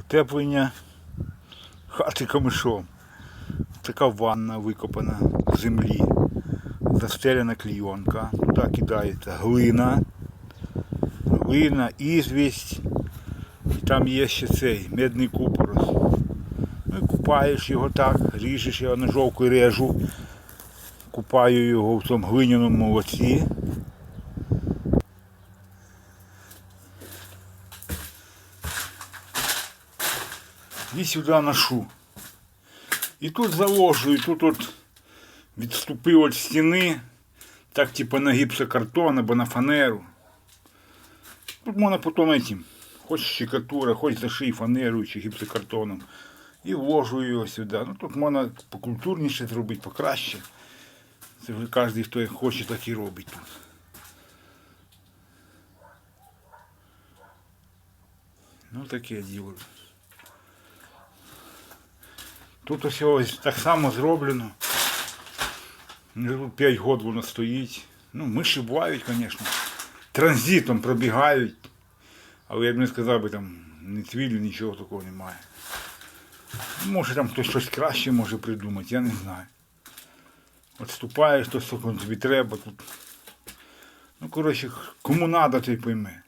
Утеплення хати камишом. Така ванна викопана в землі. Застелена клійонка. Туди кидається глина. Глина, ізвість. І там є ще цей медний купорос. Ну і купаєш його так, ріжеш його ножовкою режу. Купаю його в тому глиняному молоці. І сюди ношу. І тут заложу, і тут от відступив від стіни, так типу на гіпсокартон або на фанеру. Тут можна потім этим, хоч щекатура, хоч заший фанерою чи гіпсокартоном. І вложу його сюди. Ну тут можна покультурніше зробити, покраще. Це вже кожен, хто хоче, так і робить тут. Ну таке діло. Тут ось ось так само зроблено. Ну, 5 років воно стоїть. Ну, миші бувають, звісно. Транзитом пробігають. Але я б не сказав би там ні цвілю, нічого такого немає. Може там хтось щось краще може придумати, я не знаю. От ступаєш, то тобі треба тут. Ну, коротше, кому треба, той пойме.